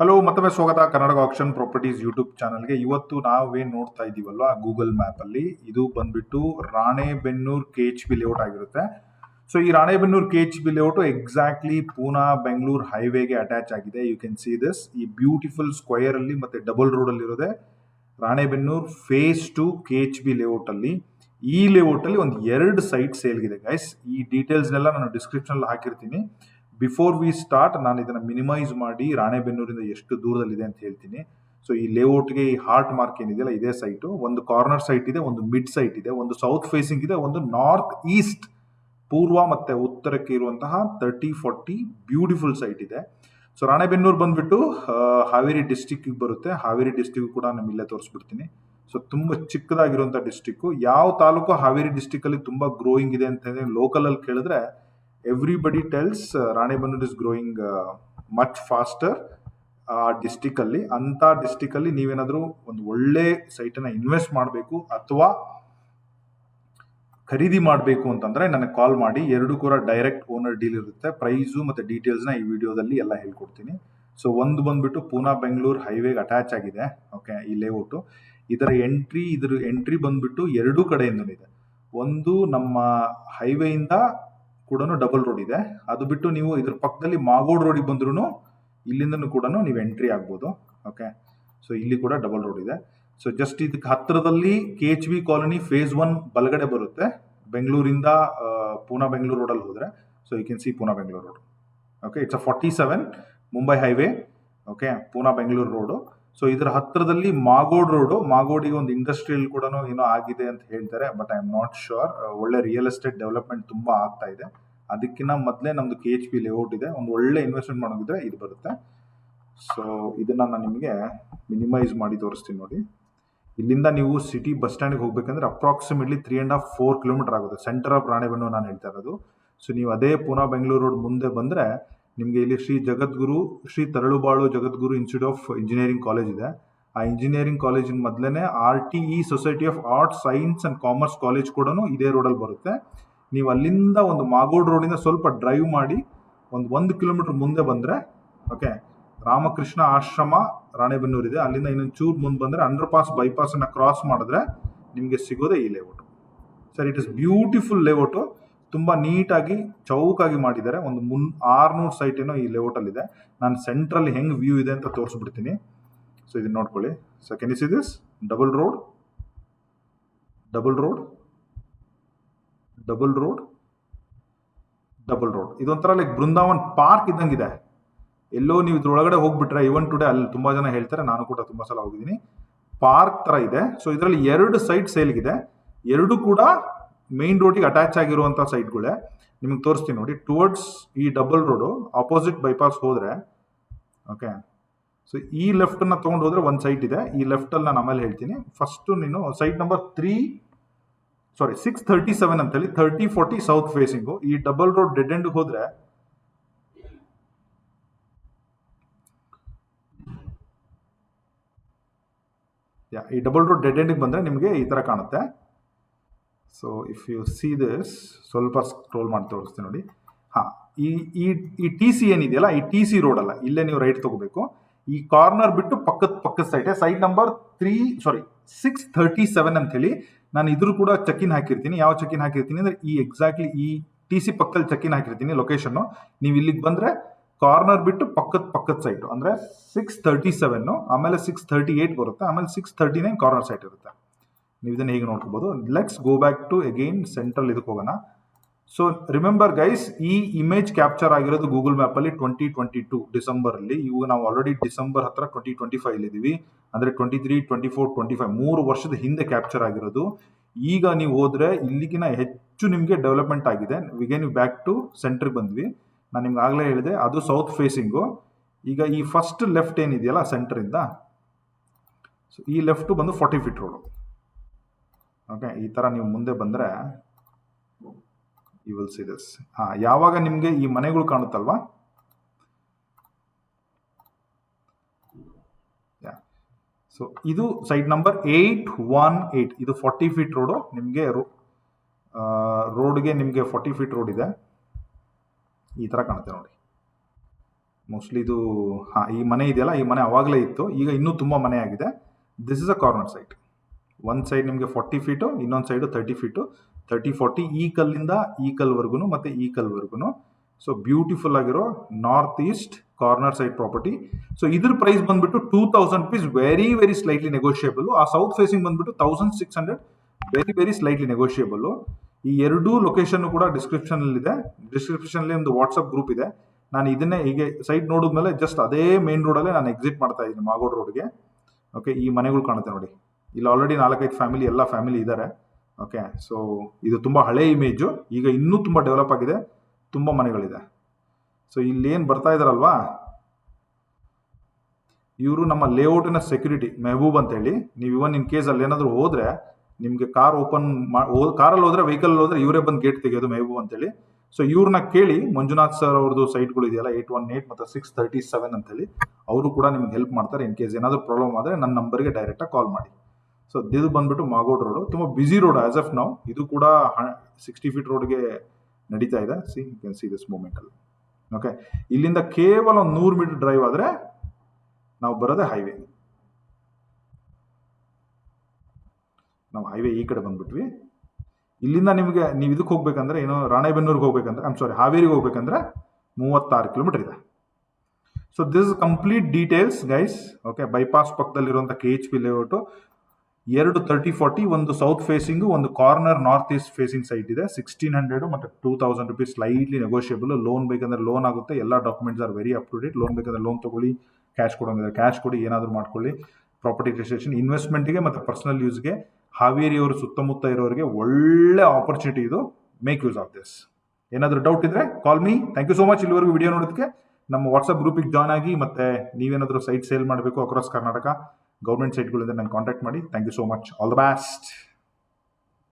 Hello ಮತ್ತೊಮ್ಮೆ ಸ್ವಾಗತ. Kannada action properties YouTube ಚಾನಲ್ಗೆ. ಇವತ್ತು ನಾವೇನು ನೋಡ್ತಾ ಇದ್ದೀವಲ್ವಾ ಗೂಗಲ್ ಮ್ಯಾಪಲ್ಲಿ ಇದು ಬಂದ್ಬಿಟ್ಟು Ranebennur K H B layout ಆಗಿರುತ್ತೆ. ಸೊ ಈ Ranebennur K H B layout exactly Poona Bengaluru ಹೈವೇಗೆ attach ಆಗಿದೆ. ಯು ಕ್ಯಾನ್ ಸಿ ದಿಸ್ ಈ ಬ್ಯೂಟಿಫುಲ್ ಸ್ಕ್ವಯರಲ್ಲಿ ಮತ್ತು double ರೋಡಲ್ಲಿರೋದೆ Ranebennur phase two K H B ಲೇಔಟಲ್ಲಿ ಈ ಲೇಔಟಲ್ಲಿ ಒಂದು ಎರಡು ಸೈಟ್ ಸೇಲ್ಗಿದೆ ಗೈಸ್ ಈ ಡೀಟೇಲ್ಸ್ನೆಲ್ಲ ನಾನು ಡಿಸ್ಕ್ರಿಪ್ಷನಲ್ಲಿ ಹಾಕಿರ್ತೀನಿ. ಬಿಫೋರ್ ವಿ ಸ್ಟಾರ್ಟ್ ನಾನು ಇದನ್ನು ಮಿನಿಮೈಸ್ ಮಾಡಿ ರಾಣೆಬೆನ್ನೂರಿಂದ ಎಷ್ಟು ದೂರದಲ್ಲಿದೆ ಅಂತ ಹೇಳ್ತೀನಿ. ಸೊ ಈ ಲೇಔಟ್ಗೆ ಈ ಹಾರ್ಟ್ ಮಾರ್ಕ್ ಏನಿದೆಯಲ್ಲ, ಇದೇ ಸೈಟು ಒಂದು ಕಾರ್ನರ್ ಸೈಟ್ ಇದೆ, ಒಂದು ಮಿಡ್ ಸೈಟ್ ಇದೆ, ಒಂದು ಸೌತ್ ಫೇಸಿಂಗ್ ಇದೆ, ಒಂದು ನಾರ್ತ್ ಈಸ್ಟ್ ಪೂರ್ವ ಮತ್ತು ಉತ್ತರಕ್ಕೆ ಇರುವಂತಹ ತರ್ಟಿ ಫೋರ್ಟಿ ಬ್ಯೂಟಿಫುಲ್ ಸೈಟ್ ಇದೆ. ಸೊ ರಾಣೆಬೆನ್ನೂರು ಬಂದ್ಬಿಟ್ಟು ಹಾವೇರಿ ಡಿಸ್ಟಿಕ್ಕಿಗೆ ಬರುತ್ತೆ. ಹಾವೇರಿ ಡಿಸ್ಟಿಕ್ ಕೂಡ ನಾನು ಇಲ್ಲೇ ತೋರಿಸ್ಬಿಡ್ತೀನಿ. ಸೊ ತುಂಬ ಚಿಕ್ಕದಾಗಿರುವಂಥ ಡಿಸ್ಟಿಕ್ಕು ಯಾವ ತಾಲೂಕು ಹಾವೇರಿ ಡಿಸ್ಟಿಕ್ಕಲ್ಲಿ ತುಂಬ ಗ್ರೋಯಿಂಗ್ ಇದೆ ಅಂತ ಲೋಕಲಲ್ಲಿ ಕೇಳಿದ್ರೆ everybody tells Ranebennur is growing much faster ಆ ಡಿಸ್ಟಿಕಲ್ಲಿ ಅಂಥ ಡಿಸ್ಟಿಕಲ್ಲಿ ನೀವೇನಾದರೂ ಒಂದು ಒಳ್ಳೆ ಸೈಟನ್ನು ಇನ್ವೆಸ್ಟ್ ಮಾಡಬೇಕು ಅಥವಾ ಖರೀದಿ ಮಾಡಬೇಕು ಅಂತಂದ್ರೆ ನನಗೆ ಕಾಲ್ ಮಾಡಿ. ಎರಡು ಕೂಡ ಡೈರೆಕ್ಟ್ ಓನರ್ ಡೀಲ್ ಇರುತ್ತೆ. ಪ್ರೈಸು ಮತ್ತು ಡೀಟೇಲ್ಸ್ನ ಈ ವಿಡಿಯೋದಲ್ಲಿ ಎಲ್ಲ ಹೇಳ್ಕೊಡ್ತೀನಿ. ಸೊ ಒಂದು ಬಂದ್ಬಿಟ್ಟು ಪೂನಾ ಬೆಂಗಳೂರು ಹೈವೇಗೆ ಅಟ್ಯಾಚ್ ಆಗಿದೆ. ಓಕೆ ಈ ಲೇಔಟು ಇದರ ಎಂಟ್ರಿ ಇದ್ರ ಎಂಟ್ರಿ ಬಂದ್ಬಿಟ್ಟು ಎರಡೂ ಕಡೆಯಿಂದಲೂ ಇದೆ. ಒಂದು ನಮ್ಮ ಹೈವೇಯಿಂದ ಕೂಡ ಡಬಲ್ ರೋಡ್ ಇದೆ. ಅದು ಬಿಟ್ಟು ನೀವು ಇದ್ರ ಪಕ್ಕದಲ್ಲಿ ಮಾಗೋಡ್ ರೋಡಿಗೆ ಬಂದ್ರೂ ಇಲ್ಲಿಂದನೂ ಕೂಡ ನೀವು ಎಂಟ್ರಿ ಆಗ್ಬೋದು. ಓಕೆ ಸೊ ಇಲ್ಲಿ ಕೂಡ ಡಬಲ್ ರೋಡ್ ಇದೆ. ಸೊ ಜಸ್ಟ್ ಇದಕ್ಕೆ ಹತ್ತಿರದಲ್ಲಿ K H B colony phase one ಬಲಗಡೆ ಬರುತ್ತೆ. ಬೆಂಗಳೂರಿಂದ ಪೂನಾ ಬೆಂಗಳೂರು ರೋಡಲ್ಲಿ ಹೋದರೆ. So you can see Poona Bengaluru road okay it's a forty seven Mumbai highway okay Poona Bengaluru road so ಇದರ ಹತ್ತಿರದಲ್ಲಿ ಮಾಗೋಡ್ ರೋಡು, ಮಾಗೋಡಿಗೆ ಒಂದು ಇಂಡಸ್ಟ್ರಿಯಲ್ ಕೂಡ ಏನೋ ಆಗಿದೆ ಅಂತ ಹೇಳ್ತಾರೆ but I am not sure ಒಳ್ಳೆ ರಿಯಲ್ ಎಸ್ಟೇಟ್ ಡೆವಲಪ್ಮೆಂಟ್ ತುಂಬಾ ಆಗ್ತಾ ಇದೆ. ಅದಕ್ಕಿಂತ ಮೊದಲೇ ನಮ್ದು ಕೆ ಎಚ್ ಪಿ ಲೇಔಟ್ ಇದೆ, ಒಂದು ಒಳ್ಳೆ ಇನ್ವೆಸ್ಟ್ಮೆಂಟ್ ಮಾಡೋದಿದ್ರೆ ಇದು ಬರುತ್ತೆ. ಸೊ ಇದನ್ನ ನಾನು ನಿಮಗೆ ಮಿನಿಮೈಸ್ ಮಾಡಿ ತೋರಿಸ್ತೀನಿ ನೋಡಿ. ಇಲ್ಲಿಂದ ನೀವು ಸಿಟಿ ಬಸ್ ಸ್ಟ್ಯಾಂಡ್ಗೆ ಹೋಗ್ಬೇಕಂದ್ರೆ approximately three and half four kilometre ಆಗುತ್ತೆ. ಸೆಂಟರ್ ಆಫ್ ರಾಣೆಬೆನ್ನೂರು ನಾನು ಹೇಳ್ತಾ ಇರೋದು. ಸೊ ನೀವು ಅದೇ ಪುನಾ ಬೆಂಗಳೂರು ರೋಡ್ ಮುಂದೆ ಬಂದರೆ ನಿಮಗೆ ಇಲ್ಲಿ Shri Jagadguru, Shri Taralabalu Jagadguru Institute of Engineering College ಇದೆ. ಆ ಇಂಜಿನಿಯರಿಂಗ್ ಕಾಲೇಜಿನ ಮೊದಲೇ R T E Society of Arts Science and Commerce College ಕೂಡ ಇದೇ ರೋಡಲ್ಲಿ ಬರುತ್ತೆ. ನೀವು ಅಲ್ಲಿಂದ ಒಂದು ಮಾಗೋಡ್ ರೋಡಿಂದ ಸ್ವಲ್ಪ ಡ್ರೈವ್ ಮಾಡಿ ಒಂದು ಒಂದು ಕಿಲೋಮೀಟರ್ ಮುಂದೆ ಬಂದರೆ ಓಕೆ ರಾಮಕೃಷ್ಣ ಆಶ್ರಮ ರಾಣೆಬೆನ್ನೂರು ಇದೆ. ಅಲ್ಲಿಂದ ಇನ್ನೊಂದು ಚೂರು ಮುಂದೆ ಬಂದರೆ ಅಂಡರ್ ಪಾಸ್ ಬೈಪಾಸನ್ನು ಕ್ರಾಸ್ ಮಾಡಿದ್ರೆ ನಿಮಗೆ ಸಿಗೋದೇ ಈ layout sir it is beautiful layout ತುಂಬ ನೀಟಾಗಿ ಚೌಕಾಗಿ ಮಾಡಿದ್ದಾರೆ. ಒಂದು ಮುನ್, ಆರ್ನೂರು ಸೈಟ್ ಏನೋ ಈ ಲೇಔಟಲ್ಲಿದೆ ನಾನು ಸೆಂಟ್ರಲ್ಲಿ ಹೆಂಗೆ ವ್ಯೂ ಇದೆ ಅಂತ ತೋರಿಸ್ಬಿಡ್ತೀನಿ. ಸೊ ಇದನ್ನ ನೋಡ್ಕೊಳ್ಳಿ. So can is this double road double road double road double road ಇದೊಂಥರ ಲೈಕ್ ಬೃಂದಾವನ್ ಪಾರ್ಕ್ ಇದ್ದಂಗಿದೆ. ಎಲ್ಲೋ ನೀವು ಇದ್ರೊಳಗಡೆ ಹೋಗ್ಬಿಟ್ರೆ ಇವನ್ ಟುಡೇ ಅಲ್ಲಿ ತುಂಬ ಜನ ಹೇಳ್ತಾರೆ, ನಾನು ಕೂಡ ತುಂಬ ಸಲ ಹೋಗಿದ್ದೀನಿ. ಪಾರ್ಕ್ ಥರ ಇದೆ. ಸೊ ಇದರಲ್ಲಿ ಎರಡು ಸೈಟ್ ಸೇಲ್ಗಿದೆ ಎರಡು ಕೂಡ ಮೇನ್ ರೋಡಿಗೆ ಅಟ್ಯಾಚ್ ಆಗಿರುವಂಥ ಸೈಟ್ಗಳೇ ನಿಮಗೆ ತೋರಿಸ್ತೀನಿ ನೋಡಿ. ಟುವರ್ಡ್ಸ್ ಈ ಡಬಲ್ ರೋಡು ಆಪೋಸಿಟ್ ಬೈಪಾಸ್ ಹೋದರೆ ಓಕೆ ಸೊ ಈ ಲೆಫ್ಟನ್ನು ತೊಗೊಂಡು ಹೋದರೆ ಒಂದು ಸೈಟ್ ಇದೆ. ಈ ಲೆಫ್ಟಲ್ಲಿ ನಾನು ಆಮೇಲೆ ಹೇಳ್ತೀನಿ. ಫಸ್ಟು ನೀನು site number three sorry six thirty seven ಅಂತೇಳಿ ತರ್ಟಿ ಫೋರ್ಟಿ ಸೌತ್ ಫೇಸಿಂಗು ಈ ಡಬಲ್ ರೋಡ್ ಡೆಡ್ ಎಂಡ್ಗೆ ಹೋದರೆ ಈ ಡಬಲ್ ರೋಡ್ ಡೆಡ್ ಎಂಡಿಗೆ ಬಂದರೆ ನಿಮಗೆ ಈ ಥರ ಕಾಣುತ್ತೆ. So if you see this ಸ್ವಲ್ಪ ಸ್ಕ್ರೋಲ್ ಮಾಡಿ ತೋರಿಸ್ತೀನಿ ನೋಡಿ. ಹಾಂ, ಈ ಈ ಈ ಟಿ ಸಿ ಏನಿದೆಯಲ್ಲ ಈ ಟಿ ಸಿ ರೋಡ್ ಅಲ್ಲ, ಇಲ್ಲೇ ನೀವು ರೈಟ್ ತಗೋಬೇಕು. ಈ ಕಾರ್ನರ್ ಬಿಟ್ಟು ಪಕ್ಕದ ಪಕ್ಕದ ಸೈಟೆ site number three sorry six thirty seven ಅಂತೇಳಿ ನಾನು ಇದ್ರೂ ಕೂಡ ಚೆಕ್ಕಿನ್ ಹಾಕಿರ್ತೀನಿ. ಯಾವ ಚೆಕ್ ಇನ್ ಹಾಕಿರ್ತೀನಿ ಅಂದರೆ, ಈ ಎಕ್ಸಾಕ್ಟ್ಲಿ ಈ ಟಿ ಸಿ ಪಕ್ಕದಲ್ಲಿ ಚೆಕ್ ಇನ್ ಹಾಕಿರ್ತೀನಿ ಲೊಕೇಶನ್ನು ನೀವು ಇಲ್ಲಿಗೆ ಬಂದರೆ ಕಾರ್ನರ್ ಬಿಟ್ಟು ಪಕ್ಕದ ಪಕ್ಕದ ಸೈಟು ಅಂದರೆ ಸಿಕ್ಸ್ ತರ್ಟಿ ಸೆವೆನ್ನು ಆಮೇಲೆ ಸಿಕ್ಸ್ ತರ್ಟಿ ಏಯ್ಟ್ ಬರುತ್ತೆ, ಆಮೇಲೆ six thirty nine corner site ಇರುತ್ತೆ. ನೀವು ಇದನ್ನು ಹೀಗೆ ನೋಡ್ಕೋಬೋದು. Let's go back to again central ಇದಕ್ಕೆ ಹೋಗೋಣ. ಸೊ ರಿಮೆಂಬರ್ ಗೈಸ್ ಈ ಇಮೇಜ್ ಕ್ಯಾಪ್ಚರ್ ಆಗಿರೋದು ಗೂಗಲ್ ಮ್ಯಾಪಲ್ಲಿ ಟ್ವೆಂಟಿ ಟ್ವೆಂಟಿ ಟು ಡಿಸೆಂಬರಲ್ಲಿ. ಇವು ನಾವು ಆಲ್ರೆಡಿ ಡಿಸೆಂಬರ್ ಹತ್ರ ಟ್ವೆಂಟಿ ಟ್ವೆಂಟಿ ಫೈವ್ ಇದ್ದೀವಿ ಅಂದರೆ twenty three twenty four twenty five ಮೂರು ವರ್ಷದ ಹಿಂದೆ ಕ್ಯಾಪ್ಚರ್ ಆಗಿರೋದು. ಈಗ ನೀವು ಹೋದರೆ ಇಲ್ಲಿಗಿನ ಹೆಚ್ಚು ನಿಮಗೆ ಡೆವಲಪ್ಮೆಂಟ್ ಆಗಿದೆ. ವಿಗೆ ನೀವು ಬ್ಯಾಕ್ ಟು ಸೆಂಟ್ರಿಗೆ ಬಂದ್ವಿ. ನಾನು ನಿಮ್ಗೆ ಆಗಲೇ ಹೇಳಿದೆ, ಅದು ಸೌತ್ ಫೇಸಿಂಗು ಈಗ ಈ ಫಸ್ಟ್ ಲೆಫ್ಟ್ ಏನಿದೆಯಲ್ಲ ಸೆಂಟ್ರಿಂದ ಸೊ ಈ ಲೆಫ್ಟು ಬಂದು ಫಾರ್ಟಿ ಫೀಟ್ ರೋಡು ಓಕೆ ಈ ಥರ ನೀವು ಮುಂದೆ ಬಂದರೆ ಯು ವಿಲ್ ಸಿ ದಿಸ್ ಹಾಂ, ಯಾವಾಗ ನಿಮಗೆ ಈ ಮನೆಗಳು ಕಾಣುತ್ತಲ್ವಾ? ಸೊ ಇದು site number eight one eight ಇದು ಫಾರ್ಟಿ ಫೀಟ್ ರೋಡು ನಿಮಗೆ ರೋಡ್ಗೆ ನಿಮಗೆ ಫಾರ್ಟಿ ಫೀಟ್ ರೋಡ್ ಇದೆ. ಈ ಥರ ಕಾಣುತ್ತೆ ನೋಡಿ. ಮೋಸ್ಟ್ಲಿ ಇದು, ಹಾಂ, ಈ ಮನೆ ಇದೆಯಲ್ಲ, ಈ ಮನೆ ಅವಾಗಲೇ ಇತ್ತು. ಈಗ ಇನ್ನೂ ತುಂಬ ಮನೆ ಆಗಿದೆ. This is a corner site ಒಂದು ಸೈಡ್ ನಿಮಗೆ ಫಾರ್ಟಿ ಫೀಟು ಇನ್ನೊಂದು side thirty feet thirty forty ಈ ಕಲ್ಲಿಂದ ಈ ಕಲ್ವರೆಗೂ ಮತ್ತು ಈ ಕಲ್ವರೆಗೂ ಸೊ ಬ್ಯೂಟಿಫುಲ್ ಆಗಿರೋ north east corner side property so ಇದ್ರ ಪ್ರೈಸ್ ಬಂದ್ಬಿಟ್ಟು two thousand rupees very very slightly negotiable ಆ ಸೌತ್ ಫೇಸಿಂಗ್ ಬಂದ್ಬಿಟ್ಟು thousand six hundred very very slightly negotiable ಈ ಎರಡೂ ಲೊಕೇಶನ್ ಕೂಡ ಡಿಸ್ಕ್ರಿಪ್ಷನ್ ಇದೆ. ಡಿಸ್ಕ್ರಿಪ್ಷನ್ ಒಂದು ವಾಟ್ಸಪ್ ಗ್ರೂಪ್ ಇದೆ. ನಾನು ಇದನ್ನೇ ಹೀಗೆ ಸೈಟ್ ನೋಡಿದ್ಮೇಲೆ ಜಸ್ಟ್ ಅದೇ ಮೇನ್ ರೋಡಲ್ಲೇ ನಾನು ಎಕ್ಸಿಟ್ ಮಾಡ್ತಾ ಇದ್ದೀನಿ ಮಾಗೋಡ್ ರೋಡ್ಗೆ ಓಕೆ ಈ ಮನೆಗಳು ಕಾಣುತ್ತೆ ನೋಡಿ. ಇಲ್ಲಿ ಆಲ್ರೆಡಿ ನಾಲ್ಕೈದು ಫ್ಯಾಮಿಲಿ ಎಲ್ಲ ಫ್ಯಾಮಿಲಿ ಇದ್ದಾರೆ ಓಕೆ ಸೊ ಇದು ತುಂಬ ಹಳೆ ಇಮೇಜು ಈಗ ಇನ್ನೂ ತುಂಬ ಡೆವಲಪ್ ಆಗಿದೆ. ತುಂಬ ಮನೆಗಳಿದೆ. ಸೊ ಇಲ್ಲೇನು ಬರ್ತಾ ಇದ್ದಾರಲ್ವಾ ಇವರು ನಮ್ಮ ಲೇಔಟಿನ ಸೆಕ್ಯೂರಿಟಿ ಮೆಹಬೂಬ್ ಅಂತೇಳಿ ನೀವು ಇವನ್ ಇನ್ ಕೇಸ್ ಅಲ್ಲಿ ಏನಾದರೂ ಹೋದ್ರೆ, ನಿಮಗೆ ಕಾರ್ ಓಪನ್ ಕಾರಲ್ಲಿ ಹೋದ್ರೆ ವೆಹಿಕಲ್ ಹೋದ್ರೆ ಇವರೇ ಬಂದು ಗೇಟ್ ತೆಗೆಯೋದು ಮೆಹಬೂಬ್ ಅಂತೇಳಿ ಸೊ ಇವ್ರನ್ನ ಕೇಳಿ, ಮಂಜುನಾಥ್ ಸರ್ ಅವ್ರದ್ದು ಸೈಟ್ಗಳು ಇದೆಯಲ್ಲ ಏಟ್ ಒನ್ ಏಟ್ ಮತ್ತು ಸಿಕ್ಸ್ ತರ್ಟಿ ಸೆವೆನ್ ಅಂತೇಳಿ ಅವರು ಕೂಡ ನಿಮ್ಗೆ ಹೆಲ್ಪ್ ಮಾಡ್ತಾರೆ ಇನ್ ಕೇಸ್ ಏನಾದರೂ ಪ್ರಾಬ್ಲಮ್ ಆದರೆ ನನ್ನ ನಂಬರ್ಗೆ ಡೈರೆಕ್ಟಾಗಿ ಕಾಲ್ ಮಾಡಿ. ಸೊ ಇದು ಬಂದ್ಬಿಟ್ಟು ಮಾಗೋಡ್ ರೋಡು ತುಂಬ ಬ್ಯುಸಿ ರೋಡ್ ಆಸ್ ಆಫ್ ನಾವು ಇದು ಕೂಡ ಸಿಕ್ಸ್ಟಿ ಫೀಟ್ ರೋಡ್ಗೆ ನಡೀತಾ ಇದೆ. See you can see this ಮೂಮೆಂಟಲ್ಲಿ ಓಕೆ ಇಲ್ಲಿಂದ ಕೇವಲ ಒಂದು ನೂರು ಮೀಟರ್ ಡ್ರೈವ್ ಆದರೆ ನಾವು ಬರೋದೇ ಹೈವೇ ನಾವು ಹೈವೇ ಈ ಕಡೆ ಬಂದ್ಬಿಟ್ವಿ. ಇಲ್ಲಿಂದ ನಿಮಗೆ, ನೀವು ಇದಕ್ಕೆ ಹೋಗ್ಬೇಕಂದ್ರೆ, ಏನೋ ರಾಣೆಬೆನ್ನೂರಿಗೆ ಹೋಗ್ಬೇಕಂದ್ರೆ ಐಮ್ ಸಾರಿ ಹಾವೇರಿಗೆ ಹೋಗ್ಬೇಕಂದ್ರೆ ಮೂವತ್ತಾರು ಕಿಲೋಮೀಟರ್ ಇದೆ. So this is complete details guys okay bypass ಪಕ್ಕದಲ್ಲಿರುವಂಥ K H P layout ಎರಡು ತರ್ಟಿ ಫಾರ್ಟಿ ಒಂದು ಸೌತ್ ಫೇಸಿಂಗು ಒಂದು corner north east facing site ಇದೆ. ಸಿಕ್ಸ್ಟೀನ್ ಹಂಡ್ರೆಡು ಮತ್ತು two thousand rupees slightly negotiable loan ಬೇಕಂದ್ರೆ loan ಆಗುತ್ತೆ. ಎಲ್ಲ documents are very up to date loan ಬೇಕಂದ್ರೆ loan ತಗೊಳ್ಳಿ. ಕ್ಯಾಶ್ ಕೊಡೋಂಗಿದ್ರೆ ಕ್ಯಾಶ್ ಕೊಡಿ. ಏನಾದರೂ ಮಾಡ್ಕೊಳ್ಳಿ. ಪ್ರಾಪರ್ಟಿ ರಿಜಿಸ್ಟ್ರೇಷನ್ ಇನ್ವೆಸ್ಟ್ಮೆಂಟ್ಗೆ ಮತ್ತು ಪರ್ಸನಲ್ ಯೂಸ್ಗೆ ಹಾವೇರಿಯವರು ಸುತ್ತಮುತ್ತ ಇರೋರಿಗೆ ಒಳ್ಳೆ ಆಪರ್ಚುನಿಟಿ ಇದು. ಮೇಕ್ ಯೂಸ್ ಆಫ್ ದಿಸ್ ಏನಾದರೂ ಡೌಟ್ ಇದ್ರೆ call me thank you so much ಇಲ್ಲಿವರೆಗೂ ವಿಡಿಯೋ ನೋಡೋದಕ್ಕೆ ನಮ್ಮ ವಾಟ್ಸಪ್ ಗ್ರೂಪಿಗೆ ಜಾಯ್ನ್ ಆಗಿ ಮತ್ತು ನೀವೇನಾದರೂ ಸೈಟ್ ಸೇಲ್ ಮಾಡಬೇಕು ಅಕ್ರಾಸ್ ಕರ್ನಾಟಕ ಗೌರ್ಮೆಂಟ್ ಸೈಟ್ಗಳಿಂದ ನಾನು ಕಾಂಟ್ಯಾಕ್ಟ್ ಮಾಡಿ. Thank you so much all the best